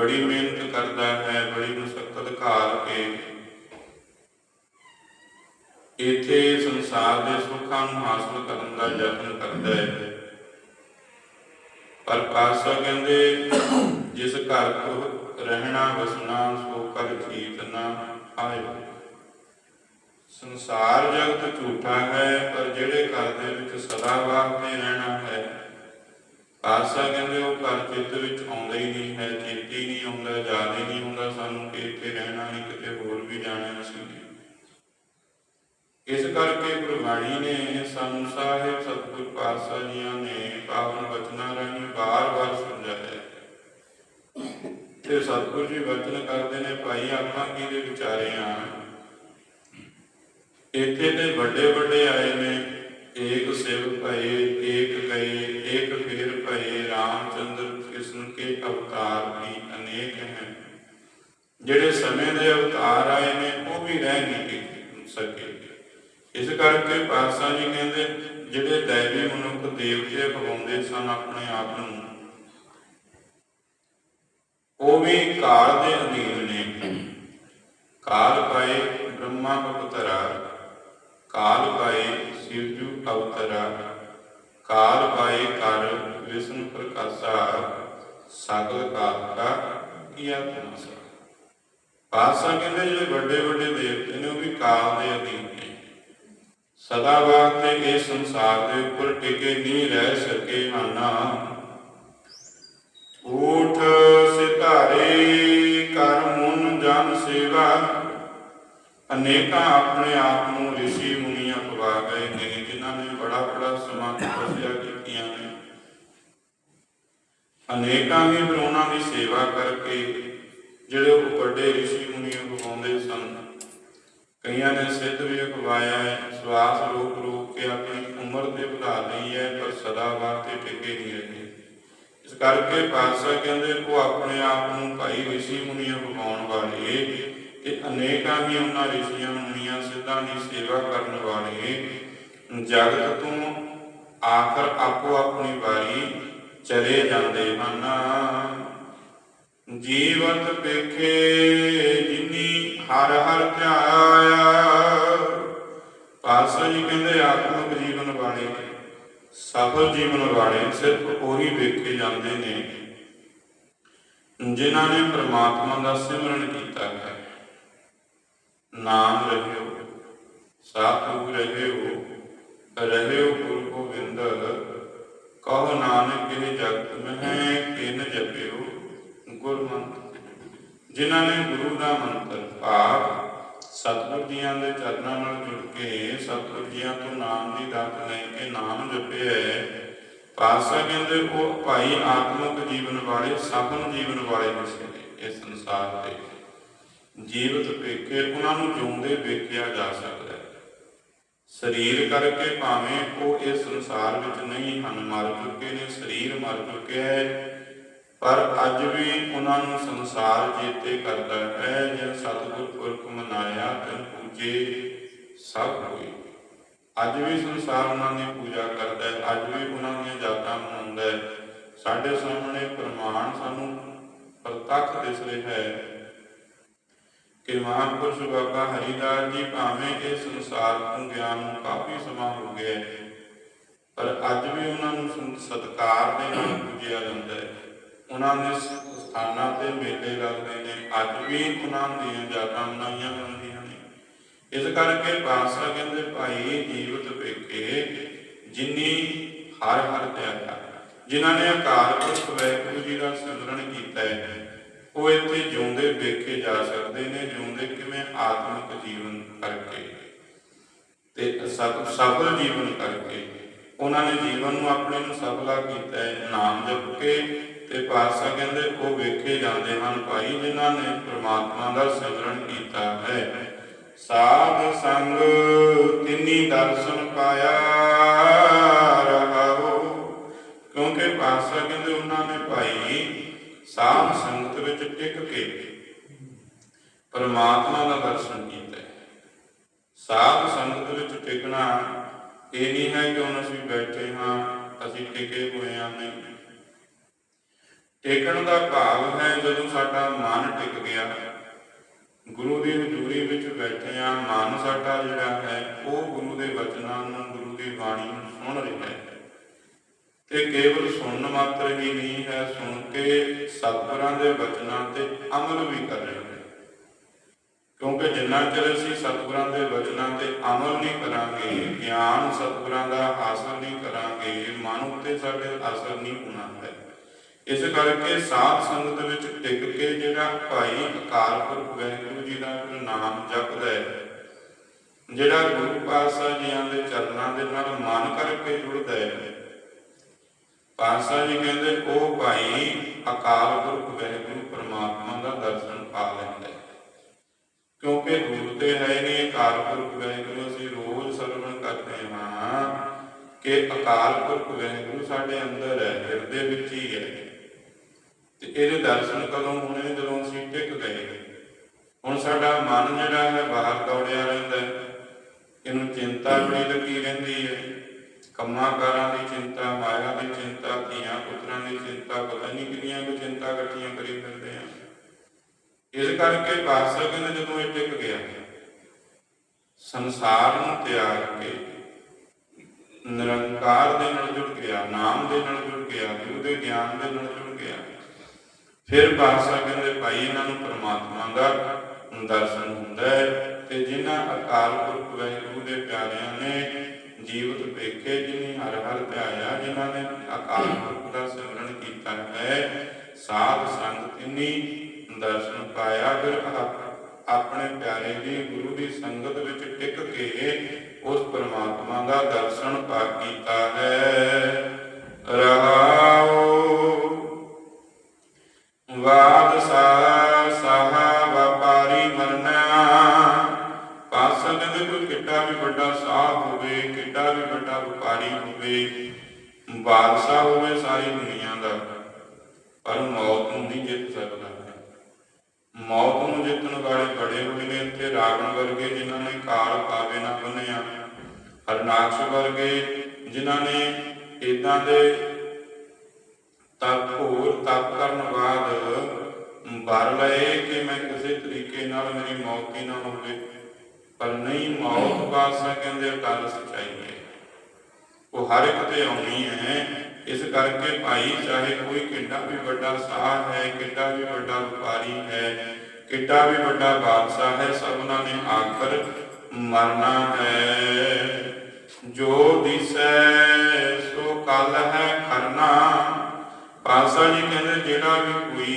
ਬੜੀ ਮਿਹਨਤ ਕਰਦਾ ਹੈ, ਬੜੀ ਮੁਸ਼ਕਲ ਘਾਲ ਕੇ। ਇਥੇ ਸੰਸਾਰ ਦੇ ਸੁੱਖਾਂ ਨੂੰ ਹਾਸਲ ਕਰਨ ਦਾ ਯਤਨ ਕਰਦਾ ਹੈ। ਪਰ ਪਾਸਾ ਕਹਿੰਦੇ, ਜਿਸ ਘਰ ਕੋ ਰਹਿਣਾ, ਵਸਣਾ, ਸੋ ਕਰ ਜੀਤ ਨਾ ਆਏ ਸੰਸਾਰ ਜਗਤ ਝੂਠਾ ਹੈ, ਪਰ ਜਿਹੜੇ ਘਰ ਦੇ ਵਿੱਚ ਸਦਾ ਵਾਸਤੇ ਰਹਿਣਾ ਹੈ ਪਾਸਾ ਕਹਿੰਦੇ ਉਹ ਘਰ ਚਿੱਤ ਵਿੱਚ ਆਉਂਦਾ ਹੀ ਨਹੀਂ ਹੈ, ਚੇਤੀ ਨਹੀਂ ਆਉਂਦਾ, ਯਾਦ ਹੀ ਨਹੀਂ ਹੁੰਦਾ ਸਾਨੂੰ ਕਿ ਇੱਥੇ ਰਹਿਣਾ ਨਹੀਂ, ਕਿਤੇ ਹੋਰ ਵੀ ਜਾਣਾ ਅਸੀਂ। ਇਸ ਕਰਕੇ ਗੁਰਬਾਣੀ ਨੇ ਸਾਨੂੰ ਸਾਹਿਬ, ਸਤਿਗੁਰ ਪਾਤਸ਼ਾਹ ਜੀਆਂ ਨੇ ਪਾਵਨ ਬਚਨਾਂ ਰਾਹੀਂ ਬਾਰ-ਬਾਰ ਸਮਝਾਇਆ ਤੇ ਸਤਿਗੁਰ ਜੀ ਬਚਨ ਕਰਦੇ ਨੇ, ਭਾਈ, ਆਪਾਂ ਕਿਹਦੇ ਵਿਚਾਰੇ ਆ? ਇੱਥੇ ਤੇ ਵੱਡੇ ਵੱਡੇ ਆਏ ਨੇ, ਏਕ ਸਿਵ ਭਏ, ਏਕ ਗਏ ਅਵਤਾਰ ਵੀ ਅਨੇਕ ਹਨ। ਜਿਹੜੇ ਸਮੇਂ ਦੇ ਅਵਤਾਰ ਆਏ ਨੇ, ਉਹ ਵੀ ਰਹਿ ਨਹੀਂ ਸਕੇ। ਇਸ ਕਰਕੇ ਪਾਤਸ਼ਾਹ ਜੀ ਕਹਿੰਦੇ, ਜਿਹੜੇ ਦੈਵੀ ਮਨੁੱਖ ਦੇਵਤੇ ਭਗਾਉਂਦੇ ਸਨ ਆਪਣੇ ਆਪ ਨੂੰ, ਉਹ ਵੀ ਕਾਲ ਦੇ ਅਧੀਨ ਨੇ। ਕਾਲ ਪਾਏ ਬ੍ਰਹਮਾ ਅਵਤਰਾ ਕਾਲ ਪਾਏ ਸਿਵਜੂ ਅਵਤਾਰਾ, ਕਾਲ ਪਾਏ ਕਰ ਵਿਸ਼ਨ ਪ੍ਰਕਾਸ਼ਾ ਸਗਲ ਕਾਲ ਕਾ ਕੀਆ ਤਮਸਾ ਪਾਤਸ਼ਾਹ ਕਹਿੰਦੇ ਜਿਹੜੇ ਵੱਡੇ ਵੱਡੇ ਦੇਵਤੇ ਨੇ ਉਹ ਵੀ ਕਾਲ ਦੇ ਅਧੀਨ ਨੇ। ਸਦਾ ਵਾਸਤੇ ਇਸ ਸੰਸਾਰ ਦੇ ਉੱਪਰ ਟਿਕੇ ਨਹੀਂ ਰਹਿ ਸਕੇ ਹਾਨਾ। ਊਠ ਸਿਧਾਰੇ ਕਰ ਮਨ ਜਨ ਸੇਵਾ। ਅਨੇਕਾਂ ਆਪਣੇ ਆਪ ਨੂੰ ઋષਿ ਮੁਨੀਆਂ ਪਵਾ ਗਏ ਨੇ, ਜਿਨ੍ਹਾਂ ਨੇ ਬੜਾ ਬੜਾ ਸਮਾਂ ਤਪੱਸਿਆ ਕੀਤੀਆਂ ਨੇ। ਅਨੇਕਾਂ ਹੀ ਫਿਰ ਉਹਨਾਂ ਦੀ ਸੇਵਾ ਕਰਕੇ ਜਿਹੜੇ ਉਹ ਵੱਡੇ ઋષਿ ਮੁਨੀ ਅਗਵਾਉਂਦੇ ਸਨ। ਕਈਆਂ ਨੇ ਸਿੱਧ ਵੀ ਅਗਵਾਇਆ ਹੈ, ਸਵਾਸ ਰੋਕ ਰੋਕ ਕੇ ਆਪਣੀ ਉਮਰ ਤੇ ਵਧਾ ਲਈ ਹੈ, ਪਰ ਸਦਾ ਵਾਸਤੇ ਟਿਕੇ ਨਹੀਂ ਰਹੇ। ਇਸ ਕਰਕੇ ਪਾਤਸ਼ਾਹ ਕਹਿੰਦੇ, ਉਹ ਆਪਣੇ ਆਪ ਨੂੰ ਭਾਈ ਰਿਸ਼ੀ ਮੁਨੀ ਅਗਵਾਉਣ ਵਾਲੇ ਤੇ ਅਨੇਕਾਂ ਹੀ ਉਹਨਾਂ ਰਿਸ਼ੀਆਂ ਮੁਨੀਆਂ, ਸਿੱਧਾਂ ਦੀ ਸੇਵਾ ਕਰਨ ਵਾਲੇ। ਜਗਤ ਤੋਂ ਆਖਰ ਆਪੋ ਆਪਣੀ ਵਾਰੀ ਚਲੇ ਜਾਂਦੇ ਹਨ। ਜੀਵਤ ਵੇਖੇ ਜਿਨੀ ਹਰ ਹਰ ਧਿਆਇਆ। ਪਾਤਸ਼ਾਹ ਜੀ ਕਹਿੰਦੇ ਆਤਮਿਕ ਜੀਵਨ ਵਾਲੇ ਸਫਲ ਜੀਵਨ ਵਾਲੇ ਸਿਰਫ ਉਹੀ ਵੇਖੇ ਜਾਂਦੇ ਨੇ, ਜਿਨ੍ਹਾਂ ਨੇ ਪ੍ਰਮਾਤਮਾ ਦਾ ਸਿਮਰਨ ਕੀਤਾ ਹੈ। ਨਾਮ ਰਹਿਓ, ਸਾਧੂ ਰਹਿਓ ਰਹਿਓ ਗੁਰੂ ਗੋਬਿੰਦ। ਕਹੋ ਨਾਨਕ ਇਹ ਜਗਤ ਮਹਿ ਕਿਨ ਜਪਿਓ ਗੁਰਮੰਤਰ ਜਿਨ੍ਹਾਂ ਨੇ ਗੁਰੂ ਦਾ ਮੰਤਰ ਭਾਵ ਸਤਿਗੁਰ ਜੀਆਂ ਦੇ ਚਰਨਾਂ ਨਾਲ ਜੁੜ ਕੇ ਸਤਿਗੁਰ ਜੀਆਂ ਤੋਂ ਨਾਮ ਦੀ ਦਾਤ ਲੈ ਕੇ ਨਾਮ ਜਪਿਆ ਹੈ ਕਹਿੰਦੇ, ਉਹ ਭਾਈ ਆਤਮਿਕ ਜੀਵਨ ਵਾਲੇ ਸਫਲ ਜੀਵਨ ਵਾਲੇ ਕਿਸੇ ਨੇ ਇਸ ਸੰਸਾਰ ਤੇ ਜੀਵਤ ਪੇਕੇ ਉਹਨਾਂ ਨੂੰ ਜਿਉਂਦੇ ਵੇਖਿਆ ਜਾ ਸਕਦਾ। ਸਰੀਰ ਕਰਕੇ ਭਾਵੇਂ ਉਹ ਇਸ ਸੰਸਾਰ ਵਿੱਚ ਨਹੀਂ ਹਨ, ਮਰ ਚੁੱਕੇ ਨੇ, ਸਰੀਰ ਮਰ ਚੁੱਕਿਆ ਹੈ। ਪਰ ਅੱਜ ਵੀ ਉਹਨਾਂ ਨੂੰ ਸੰਸਾਰ ਜੀਤੇ ਕਰਦਾ ਹੈ ਜਿਨ ਸਤਿਗੁਰ ਪੁਰਖ ਮਨਾਇਆ ਤਿਨ ਪੂਜੇ ਸਭ ਹੋਏ। ਅੱਜ ਵੀ ਸੰਸਾਰ ਉਹਨਾਂ ਦੀ ਪੂਜਾ ਕਰਦਾ ਹੈ, ਅੱਜ ਵੀ ਉਹਨਾਂ ਦੀਆਂ ਯਾਦਾਂ ਮਨਾਉਂਦਾ ਹੈ। ਸਾਡੇ ਸਾਹਮਣੇ ਪ੍ਰਮਾਣ ਸਾਨੂੰ ਪ੍ਰਤੱਖ ਦਿਸ ਰਿਹਾ ਹੈ। ਕਿ ਮਹਾਂਪੁਰਸ਼ ਬਾਬਾ ਹਰੀਦਾਸ ਜੀ ਭਾਵੇਂ ਇਹ ਸੰਸਾਰ ਤੋਂ ਗਿਆਨ ਨੂੰ ਕਾਫੀ ਸਮਾਂ ਹੋ ਗਿਆ ਪਰ ਅੱਜ ਵੀ ਉਹਨਾਂ ਨੂੰ ਸੰ- ਦੇ ਨਾਲ ਪੂਜਿਆ ਜਾਂਦਾ ਹੈ। ਉਹਨਾਂ ਦੇ ਸਥਾਨਾਂ ਤੇ ਮੇਲੇ ਲੱਗਦੇ ਨੇ, ਅੱਜ ਵੀ ਉਹਨਾਂ ਦੀਆਂ ਯਾਦਾਂ ਮਨਾਈਆਂ ਜਾਂਦੀਆਂ ਨੇ। ਇਸ ਕਰਕੇ ਪਾਤਸ਼ਾਹ ਕਹਿੰਦੇ, ਭਾਈ, ਜੀਵਤ ਵੇਖੇ ਜਿਨੀ ਹਰ ਹਰ ਧਿਆਇਆ ਜਿਨ੍ਹਾਂ ਨੇ ਅਕਾਲ ਪੁਰਖ ਵਾਹਿਗੁਰੂ ਜੀ ਦਾ ਸਿਮਰਨ ਕੀਤਾ ਹੈ ਉਹ ਇੱਥੇ ਜਿਉਂਦੇ ਵੇਖੇ ਜਾ ਸਕਦੇ ਨੇ। ਜਿਉਂਦੇ ਕਿਵੇਂ? ਆਤਮਿਕ ਜੀਵਨ ਕਰਕੇ। ਤੇ ਸਫਲ ਜੀਵਨ ਕਰਕੇ। ਉਹਨਾਂ ਨੇ ਜੀਵਨ ਨੂੰ ਆਪਣੇ ਨੂੰ ਸਫਲਾ ਕੀਤਾ। ਹੈ ਨਾਮ ਜਪ ਕੇ ਤੇ ਪਾਤਸ਼ਾਹ ਕਹਿੰਦੇ, ਉਹ ਵੇਖੇ ਜਾਂਦੇ ਹਨ ਭਾਈ, ਜਿਨ੍ਹਾਂ ਨੇ ਪ੍ਰਮਾਤਮਾ ਦਾ ਸਿਮਰਨ ਕੀਤਾ ਹੈ। ਸਾਧ ਸੰਗ ਤਿੰਨੀ ਦਰਸ਼ਨ ਪਾਇਆ ਰਹਾਓ। ਕਿਉਂਕਿ ਪਾਤਸ਼ਾਹ ਕਹਿੰਦੇ, ਉਹਨਾਂ ਨੇ ਭਾਈ ਸਾਧ ਸੰਗਤ ਵਿੱਚ ਟਿਕ ਕੇ ਪਰਮਾਤਮਾ ਦਾ ਦਰਸ਼ਨ ਕੀਤਾ ਹੈ। ਸਾਧ ਸੰਗਤ ਵਿੱਚ ਟਿਕਣਾ ਇਹ ਨਹੀਂ ਹੈ ਕਿ ਹੁਣ ਅਸੀਂ ਬੈਠੇ ਹਾਂ, ਅਸੀਂ ਟਿਕੇ ਹੋਏ ਹਾਂ ਨਹੀਂ ਟਿਕਣ ਦਾ ਭਾਵ ਹੈ ਜਦੋਂ ਸਾਡਾ ਮਨ ਟਿਕ ਗਿਆ, ਗੁਰੂ ਦੀ ਹਜ਼ੂਰੀ ਵਿੱਚ ਬੈਠੇ ਹਾਂ, ਮਨ ਸਾਡਾ ਜਿਹੜਾ ਹੈ, ਉਹ ਗੁਰੂ ਦੇ ਵਚਨਾਂ ਨੂੰ, ਗੁਰੂ ਦੀ ਬਾਣੀ ਨੂੰ ਸੁਣ ਰਿਹਾ ਹੈ ਤੇ ਕੇਵਲ ਸੁਣਨ ਮਾਤਰ ਹੀ ਨਹੀਂ ਹੈ, ਸੁਣ ਕੇ ਸਤਿਗੁਰਾਂ ਦੇ ਵਚਨਾਂ ਤੇ ਅਮਲ ਵੀ ਕਰ ਰਹੇ ਹਾਂ ਕਿਉਂਕਿ ਜਿੰਨਾ ਚਿਰ ਅਸੀਂ ਸਤਿਗੁਰਾਂ ਦੇ ਵਚਨਾਂ ਤੇ ਅਮਲ ਨਹੀਂ ਕਰਾਂਗੇ, ਗਿਆਨ ਸਤਿਗੁਰਾਂ ਦਾ ਹਾਸਲ ਨਹੀਂ ਕਰਾਂਗੇ, ਮਨ ਉੱਤੇ ਸਾਡੇ ਅਸਰ ਨਹੀਂ ਹੋਣਾ ਹੈ। ਇਸ ਕਰਕੇ ਸਾਧ ਸੰਗਤ ਵਿੱਚ ਟਿਕ ਕੇ ਜਿਹੜਾ ਭਾਈ ਅਕਾਲ ਪੁਰਖ ਵਾਹਿਗੁਰੂ ਜੀ ਦਾ ਨਾਮ ਜਪਦਾ ਹੈ, ਜਿਹੜਾ ਗੁਰੂ ਪਾਤਸ਼ਾਹ ਜੀਆਂ ਦੇ ਚਰਨਾਂ ਦੇ ਨਾਲ ਮਨ ਕਰਕੇ ਜੁੜਦਾ ਹੈ ਪਾਤਸ਼ਾਹ ਜੀ ਕਹਿੰਦੇ, ਉਹ ਭਾਈ ਅਕਾਲ ਪੁਰਖ ਵਾਹਿਗੁਰੂ ਪਰਮਾਤਮਾ ਦਾ ਦਰਸ਼ਨ ਪਾ ਲੈਂਦਾ ਕਿਉਂਕਿ ਦੂਰ ਤੇ ਹੈ ਨਹੀਂ ਅਕਾਲ ਪੁਰਖ ਵਾਹਿਗੁਰੂ ਅਸੀਂ ਰੋਜ਼ ਸਰਵਣ ਕਰਦੇ ਹਾਂ ਕਿ ਅਕਾਲ ਪੁਰਖ ਵਾਹਿਗੁਰੂ ਸਾਡੇ ਅੰਦਰ ਹੈ, ਹਿਰਦੇ ਵਿੱਚ ਹੀ ਹੈ। ਤੇ ਇਹਦੇ ਦਰਸ਼ਨ ਕਦੋਂ ਹੋਣੇ ਜਦੋਂ ਅਸੀਂ ਟਿਕ ਗਏ। ਹੁਣ ਸਾਡਾ ਮਨ ਜਿਹੜਾ ਹੈ, ਬਾਹਰ ਦੌੜਿਆ ਰਹਿੰਦਾ ਹੈ। ਇਹਨੂੰ ਚਿੰਤਾ ਬੜੀ ਲੱਗੀ ਰਹਿੰਦੀ ਹੈ। ਕੰਮਾਂ ਕਾਰਾਂ ਦੀ ਚਿੰਤਾ ਮਾਇਆ ਦੀ ਚਿੰਤਾ, ਧੀਆਂ ਪੁੱਤਰਾਂ ਦੀ ਚਿੰਤਾ, ਪਤਾ ਨਹੀਂ ਕਿੰਨੀਆਂ ਕੁ ਚਿੰਤਾ ਇਕੱਠੀਆਂ ਕਰੀ ਫਿਰਦੇ ਆ। ਇਸ ਕਰਕੇ ਪਾਤਸ਼ਾਹ ਕਹਿੰਦੇ ਜਦੋਂ ਇਹ ਟਿਕ ਗਿਆ, ਸੰਸਾਰ ਨੂੰ ਤਿਆਗ ਕੇ ਨਿਰੰਕਾਰ ਦੇ ਨਾਲ ਜੁੜ ਗਿਆ, ਨਾਮ ਦੇ ਨਾਲ ਜੁੜ ਗਿਆ ਗੁਰੂ ਦੇ ਗਿਆਨ ਦੇ ਨਾਲ ਜੁੜ ਗਿਆ। ਫਿਰ ਪਾਤਸ਼ਾਹ ਕਹਿੰਦੇ, ਭਾਈ, ਇਹਨਾਂ ਨੂੰ ਪਰਮਾਤਮਾ ਦਾ ਦਰਸ਼ਨ ਹੁੰਦਾ ਹੈ ਤੇ ਜਿਨ੍ਹਾਂ ਅਕਾਲ ਪੁਰਖ ਵਾਹਿਗੁਰੂ ਦੇ ਪਿਆਰਿਆਂ ਨੇ ਜੀਵਤ ਵੇਖੇ ਜਿਨੀ ਹਰ ਹਰ ਧਿਆਇਆ, ਜਿਨ੍ਹਾਂ ਨੇ ਅਕਾਲ ਪੁਰਖ ਦਾ ਸਿਮਰਨ ਕੀਤਾ ਹੈ, ਸਾਧ ਸੰਗਤ ਇਨੀ ਦਰਸ਼ਨ ਪਾਇਆ, ਫਿਰ ਆਪਣੇ ਪਿਆਰੇ ਦੀ ਗੁਰੂ ਦੀ ਸੰਗਤ ਵਿੱਚ ਟਿਕ ਕੇ ਉਸ ਪਰਮਾਤਮਾ ਦਾ ਦਰਸ਼ਨ ਪਾ ਕੀਤਾ ਹੈ। ਰਹਾਉ ਵਪਾਰੀ ਬਾਦਸ਼ਾਹ ਹੋਵੇ ਸਾਰੀ ਦੁਨੀਆ ਦਾ, ਪਰ ਮੌਤ ਨੂੰ ਨਹੀਂ ਜਿੱਤ ਸਕਦਾ। ਮੌਤ ਨੂੰ ਜਿੱਤਣ ਵਾਲੇ ਬੜੇ ਹੋਏ ਨੇ ਇੱਥੇ, ਰਾਵਣ ਵਰਗੇ ਜਿਨ੍ਹਾਂ ਨੇ ਕਾਲ ਕਾਵੇ ਨਾ ਬੰਨਿਆ, ਹਰਨਾਕਸ਼ ਵਰਗੇ ਜਿਨ੍ਹਾਂ ਨੇ ਇਦਾਂ ਦੇ ਤਪ ਹੋਰ ਤਪ ਕਰਨ ਬਾਅਦ ਵਰ ਲਏ ਕਿ ਮੈਂ ਕਿਸੇ ਤਰੀਕੇ ਨਾਲ ਮੇਰੀ ਮੌਤ ਹੀ ਨਾ ਹੋਵੇ। ਪਰ ਨਹੀਂ, ਮੌਤ ਬਾਦਸ਼ਾਹ ਕਹਿੰਦੇ ਅਟਲ ਸਚਾਈ ਹੈ। ਉਹ ਹਰ ਇੱਕ ਤੇ ਆਉਣੀ ਹੈ। ਇਸ ਕਰਕੇ ਭਾਈ, ਚਾਹੇ ਕੋਈ ਕਿੰਨਾ ਵੀ ਵੱਡਾ ਸਾਹ ਹੈ ਕਿੰਨਾ ਵੀ ਵੱਡਾ ਵਪਾਰੀ ਹੈ ਕਿੰਨਾ ਵੀ ਵੱਡਾ ਬਾਦਸ਼ਾਹ ਹੈ ਸਭਨਾਂ ਨੇ ਆਖਰ ਮਰਨਾ ਹੈ। ਜੋ ਦਿਸੈ, ਸੋ ਕੱਲ ਹੈ ਖਰਨਾ। ਪਾਸਾ ਜੀ ਕਹਿੰਦੇ, ਜਿਹੜਾ ਵੀ ਕੋਈ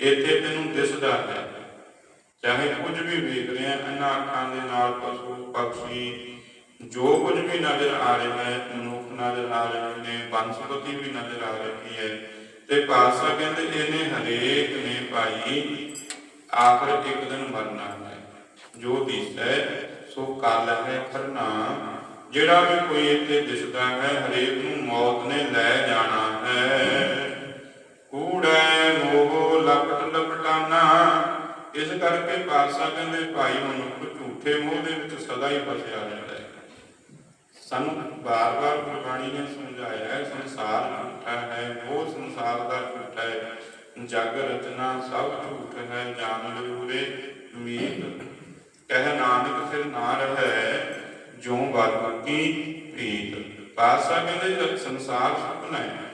ਇੱਥੇ ਤੈਨੂੰ ਦਿਸਦਾ ਹੈ, ਚਾਹੇ ਕੁਝ ਵੀ ਵੇਖ ਰਿਹਾ, ਇਹਨਾਂ ਅੱਖਾਂ ਦੇ ਨਾਲ ਪਸ਼ੂ ਪਕਸ਼ੀ ਜੋ ਕੁਝ ਵੀ ਨਜ਼ਰ ਆ ਰਿਹਾ ਹੈ, ਮਨੁੱਖ ਨਜ਼ਰ ਆ ਰਹੇ ਨੇ ਬੰਸਪਤੀ ਵੀ ਨਜ਼ਰ ਆ ਰਹੀ ਹੈ। ਤੇ ਪਾਤਸ਼ਾਹ ਕਹਿੰਦੇ ਇਹਨੇ ਹਰੇਕ ਨੇ ਭਾਈ ਆਖਰ ਇੱਕ ਦਿਨ ਮਰਨਾ ਹੈ। ਜੋ ਦਿਸੈ, ਸੋ ਕੱਲ ਹੈ ਖਰਨਾ। ਜਿਹੜਾ ਵੀ ਕੋਈ ਇੱਥੇ ਦਿਸਦਾ ਹੈ, ਹਰੇਕ ਨੂੰ ਮੌਤ ਨੇ ਲੈ ਜਾਣਾ ਹੈ। ਕੂੜੈ ਮੋਹ ਲਪਟ ਲਪਟਾਨਾ। ਇਸ ਕਰਕੇ ਪਾਤਸ਼ਾਹ ਕਹਿੰਦੇ, ਭਾਈ ਮਨੁੱਖ ਝੂਠੇ ਮੋਹ ਦੇ ਵਿੱਚ ਸਦਾ ਹੀ ਫਸਿਆ ਰਹਿੰਦਾ ਹੈ। ਸਾਨੂੰ ਬਾਰ-ਬਾਰ ਗੁਰਬਾਣੀ ਨੇ ਸਮਝਾਇਆ ਹੈ, ਸੰਸਾਰ ਝੂਠਾ ਹੈ ਉਹ ਸੰਸਾਰ ਦਾ ਝੂਠਾ ਹੈ। ਜਗ ਰਚਨਾ ਸਭ ਝੂਠ ਹੈ ਜਾਣ ਲੂਰੇ ਮੀਤ। ਕਹਿ ਨਾਨਕ ਫਿਰ ਨਾ ਰਹੈ ਜੋ ਬਾਕੀ ਪ੍ਰੀਤ। ਪਾਸਾ ਕਹਿੰਦੇ ਸੰਸਾਰ ਸੁਪਨਾ ਹੈ,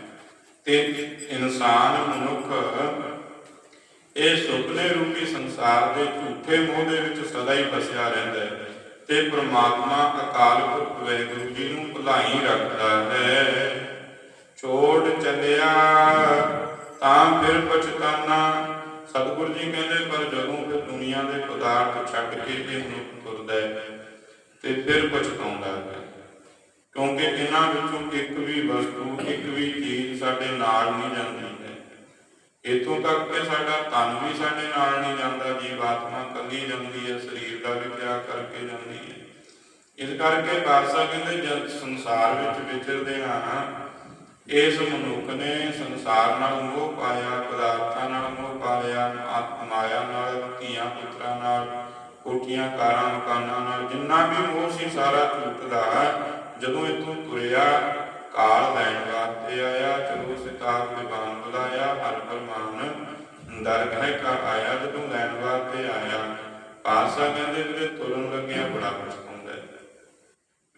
ਤੇ ਇਨਸਾਨ ਮਨੁੱਖ ਇਹ ਸੁਪਨੇ ਰੂਪੀ ਸੰਸਾਰ ਦੇ ਝੂਠੇ ਮੋਹ ਦੇ ਵਿੱਚ ਸਦਾ ਹੀ ਫਸਿਆ ਰਹਿੰਦਾ ਹੈ। ਤੇ ਪ੍ਰਮਾਤਮਾ ਅਕਾਲ ਪੁਰਖ ਵਾਹਿਗੁਰੂ ਜੀ ਨੂੰ ਭੁਲਾਈ ਰੱਖਦਾ ਹੈ। ਛੋੜ ਚੱਲਿਆ, ਤਾਂ ਫਿਰ ਪਛਤਾਨਾ। ਸਤਿਗੁਰੂ ਜੀ ਕਹਿੰਦੇ, ਪਰ ਜਦੋਂ ਫਿਰ ਦੁਨੀਆ ਦੇ ਪਦਾਰਥ ਛੱਡ ਕੇ ਇਹ ਮਨੁੱਖ ਤੁਰਦਾ ਹੈ ਤੇ ਫਿਰ ਪਛਤਾਉਂਦਾ ਹੈ। ਕਿਉਂਕਿ ਇਹਨਾਂ ਵਿੱਚੋਂ ਇੱਕ ਵੀ ਵਸਤੂ, ਇੱਕ ਵੀ ਚੀਜ਼ ਸਾਡੇ ਨਾਲ ਨਹੀਂ ਜਾਂਦੀ। ਇਥੋਂ ਤੱਕ ਕਿ ਸਾਡਾ ਤਨ ਵੀ ਸਾਡੇ ਨਾਲ ਨਹੀਂ ਜਾਂਦਾ ਜੀਵਾਤਮਾ ਕੱਲੀ ਜਾਂਦੀ ਹੈ, ਸਰੀਰ ਦਾ ਵੀ ਤਿਆਗ ਕਰਕੇ ਜਾਂਦੀ ਹੈ। ਇਸ ਕਰਕੇ ਬਾਦਸ਼ਾਹ ਕਹਿੰਦੇ, ਜਦ ਸੰਸਾਰ ਵਿੱਚ ਵਿਚਰਦੇ ਹਾਂ, ਇਸ ਮਨੁੱਖ ਨੇ ਸੰਸਾਰ ਨਾਲ ਮੋਹ ਪਾਇਆ, ਪਦਾਰਥਾਂ ਨਾਲ ਮੋਹ ਪਾਇਆ ਆਤਮ ਮਾਇਆ ਨਾਲ, ਧੀਆਂ ਪੁੱਤਰਾਂ ਨਾਲ, ਕੋਠੀਆਂ, ਕਾਰਾਂ, ਮਕਾਨਾਂ ਨਾਲ, ਜਿੰਨਾ ਵੀ ਮੋਹ ਸੀ ਸਾਰਾ ਟੁੱਟਦਾ ਦਾ, ਜਦੋਂ ਇਥੋਂ ਤੁਰਿਆ ਕਾਲ ਲੈਣ ਵਾਸਤੇ ਆਇਆ, ਚਲੋ ਸਿਤਾਬ ਵਿਵਾਨ ਬੁਲਾਇਆ, ਹਰ ਫਰਮਾਨ ਦਰਗਾਹ ਕਾ ਆਇਆ, ਜਦੋਂ ਲੈਣ ਵਾਸਤੇ ਆਇਆ ਪਾਸਾ ਕਹਿੰਦੇ ਜਿਹੜੇ ਤੁਰਨ ਲੱਗਿਆ ਬੜਾ ਪਛਤਾਉਂਦਾ ਹੈ।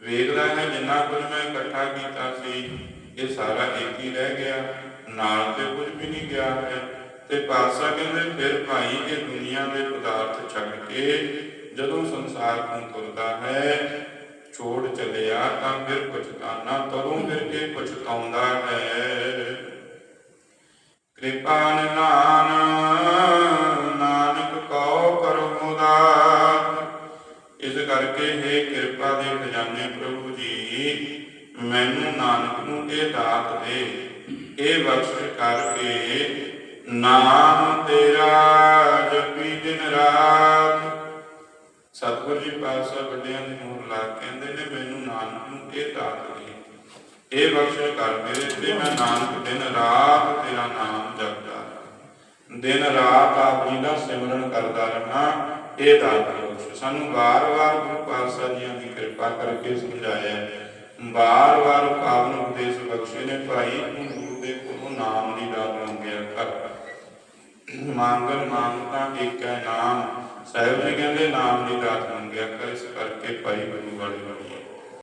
ਵੇਖਦਾ ਹੈ ਜਿੰਨਾ ਕੁਝ ਮੈਂ ਇਕੱਠਾ ਕੀਤਾ ਸੀ, ਇਹ ਸਾਰਾ ਇੱਕ ਹੀ ਰਹਿ ਗਿਆ, ਨਾਲ ਤੇ ਕੁਝ ਵੀ ਨਹੀਂ ਗਿਆ ਹੈ। ਤੇ ਪਾਤਸ਼ਾਹ ਕਹਿੰਦੇ ਫਿਰ ਭਾਈ, ਇਹ ਦੁਨੀਆ ਦੇ ਪਦਾਰਥ ਛੱਡ ਕੇ ਜਦੋਂ ਸੰਸਾਰ ਨੂੰ ਤੁਰਦਾ ਹੈ ਛੋੜ ਚਲਿਆ ਤਾਂ ਫਿਰ ਪਛਤਾਨਾ ਤਦੋਂ ਫਿਰ ਕੇ ਪਛਤਾਉਂਦਾ ਹੈ। ਕਿਰਪਾ ਨਿਧਾਨ, ਨਾਨਕ ਕਉ ਕਰੋ ਮੁਦਾਤ ਇਸ ਕਰਕੇ ਹੈ ਕਿਰਪਾ ਦੇ ਖਜ਼ਾਨੇ ਪ੍ਰਭੂ ਜੀ, ਮੈਨੂੰ ਨਾਨਕ ਨੂੰ ਇਹ ਦਾਤ ਦੇ, ਇਹ ਬਖਸ਼ ਕਰਕੇ ਨਾਮ ਤੇਰਾ ਜਪੀ ਦਿਨ ਰਾਤ। ਸਤਿਗੁਰੂ ਜੀ ਪਾਤਸ਼ਾਹ ਵੱਡਿਆਂ ਦੀ ਮੋਹਰ ਲਾ ਕਹਿੰਦੇ ਨੇ ਮੈਨੂੰ ਨਾਨਕ ਨੂੰ ਇਹ ਦਾਤ ਦੇ। ਇਹ ਬਖਸ਼ ਕਰਕੇ ਤੇ, ਮੈਂ ਨਾਨਕ, ਦਿਨ ਰਾਤ ਤੇਰਾ ਨਾਮ ਜਪਦਾ ਦਿਨ ਰਾਤ ਆਪ ਜੀ ਦਾ ਸਿਮਰਨ ਕਰਦਾ ਰਹਾ, ਇਹ ਦਾਤ ਬਖਸ਼ ਸਾਨੂੰ ਵਾਰ-ਵਾਰ ਗੁਰੂ ਪਾਤਸ਼ਾਹ ਜੀਆਂ ਦੀ ਕਿਰਪਾ ਕਰਕੇ ਸਮਝਾਇਆ ਵਾਰ-ਵਾਰ ਪਾਵਨ ਉਪਦੇਸ਼ ਬਖਸ਼ੇ ਨੇ, ਭਾਈ, ਤੂੰ ਗੁਰੂ ਦੇ ਕੋਲੋਂ ਨਾਮ ਦੀ ਦਾਤ ਮੰਗਿਆ ਕਰ। ਮੰਗਲ ਮੰਗਤਾ ਇੱਕ ਨਾਮ ਸਾਹਿਬ ਜੀ ਕਹਿੰਦੇ ਨਾਮ ਦੀ ਰਾਤ ਮੰਗਿਆ ਕਰ ਇਸ ਕਰਕੇ ਭਾਈ ਗੁਰੂ ਵਾਲੀ ਬਣੀ